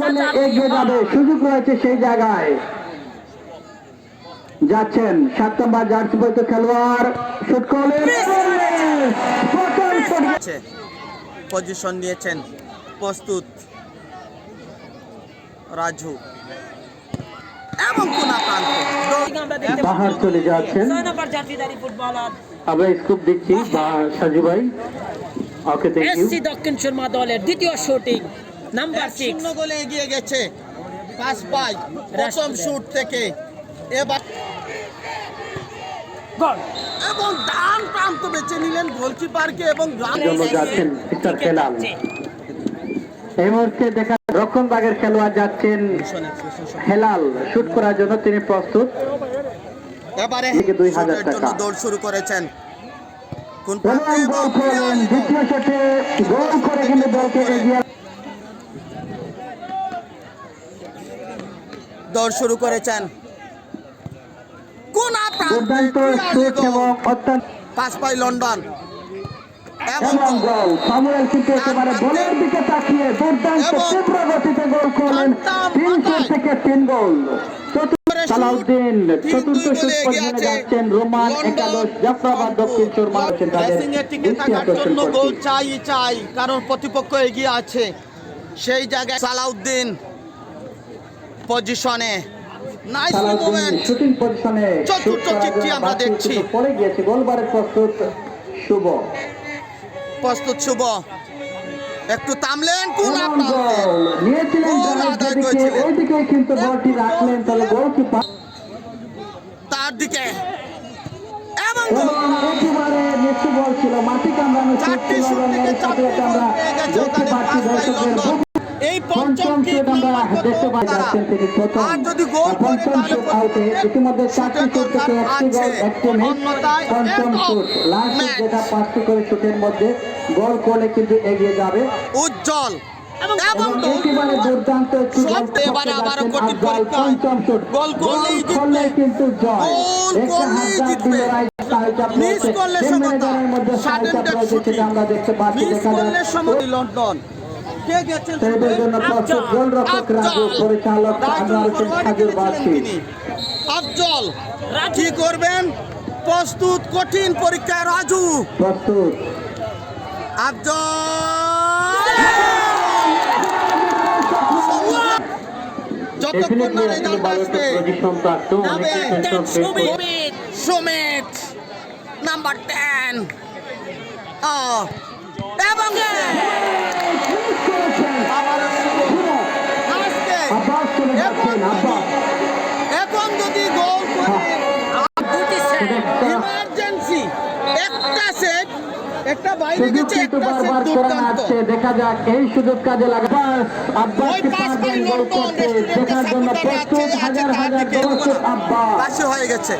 করলে এগিয়ে যাবে। সুযোগ রয়েছে সেই জায়গায়। যাচ্ছেন সাত নম্বর জার্সি বৈত খেলোয়াড় শুট করলেন। পজিশন নিয়েছেন প্রস্তুত। রাজু। এবং কোনা প্রান্ত বাহার চলে যাচ্ছেন। আমরা স্কুপ দিচ্ছি বা সাজু ভাই। ওকে থ্যাংক ইউ দক্ষিণ শর্মা দলের দ্বিতীয় শুটিং নাম্বার সিক্স শূন্য গোলে এগিয়ে গেছে। পাঁচ পাঁচ প্রথম শুট থেকে। এবার এবং ডান প্রান্ত বেছে নিলেন গোলকিপারকে এবং যাচ্ছেন এই মুহূর্তে দেখা রক্ষণ বাগের খেলোয়াড় যাচ্ছেন হেলাল। শুট করার জন্য তিনি প্রস্তুত। এবারে দুই হাজার টাকা। দৌড় শুরু করেছেন। কোন দ্বিতীয় শটে গোল করে কিন্তু দলকে এগিয়ে দৌড় শুরু করেছেন। কোন পাস পাই লন্ডন। এবং এবং গোল। সামুয়েল কিন্তু একেবারে গোলের দিকে তাকিয়ে দুর্দান্ত তীব্র গতিতে গোল করলেন তিন থেকে তিন গোল। সালাউদ্দিন চতুর্থ দুই শুট গোলে এগিয়ে পজিশনে আছে যাচ্ছেন রোমান একাদশ জাফরাবাদ দক্ষিণ চোরমা আছেন তাদের ড্রেসিং এর টিকে দৃষ্টি থাকার আকর্ষণ জন্য গোল চাই চাই। কারণ প্রতিপক্ষ এগিয়ে আছে। সেই জায়গায় সালাউদ্দিন পজিশনে নাইস মুভমেন্ট শুটিং পজিশনে চতুর্থ চিঠি আমরা দেখছি। পড়ে গিয়েছে। গোলবারের প্রস্তুত শুভ। প্রস্তুত শুভ। একটু থামলেন কোন নিয়েছিলেন। ওইদিকে কিন্তু বলটি রাখলেন গোলকিপার তার দিকে। এবং এবং একেবারে নিচু বল ছিল। মাটি কামড়ানো চারটি শুট থেকে চারটি গোল পেয়ে গেছে দেখতে ওখানে পাচ্ছি পাঁচ বাই দর্শকদের লন্ডন। এই পঞ্চম পঞ্চম কিক শুট আমরা নাম্বার দেখতে পাই তারা। যাচ্ছেন তিনি প্রথম। আর যদি গোল করে পঞ্চম শুট আউটে ইতিমধ্যে চারটি শুট থেকে একটি গোল একটি মিস পঞ্চম শুট লাস্ট match। যেটা পাঁচটি করে শুটের মধ্যে গোল করলে কিন্তু এগিয়ে যাবে। উজ্জ্বল এবং এবং একেবারে দুর্দান্ত একটি এবারে আবারও কঠিন পরীক্ষা। গোল করলেই জিতবে। কিন্তু জয়। গোল করলেই জিতবে। দিলের আই- সাহায্য মিস করলে সমতা। ম্যানেজারের মধ্যে সাডেন সাহায্য ডেথ রয়েছে শুটিং। সেটা আমরা দেখতে পাচ্ছি লন্ডন। জন্য প্রস্তুত গোলরক্ষক রাজু পরিচালক আনোয়ার হোসেন সাজুর বাসী আফজল কি করবেন? প্রস্তুত কঠিন পরীক্ষা রাজু। প্রস্তুত। আফজল! যতক্ষণ না রেজাল্ট আসবে সুমিত। নাম্বার টেন এবং আবারও শুভ। আজকে এখন যদি গোল করে দুটি সেট ইমার্জেন্সি একটা সেট একটা বাইরে গেছে একটা সেট দুর্দান্ত। দেখা যাক এই সুযোগ কাজে লাগা আব্বাস ওই পাস বাই লন্ডন দেখার জন্য প্রস্তুত হাজার হাজার দর্শক আব্বাস। হয়ে গেছে।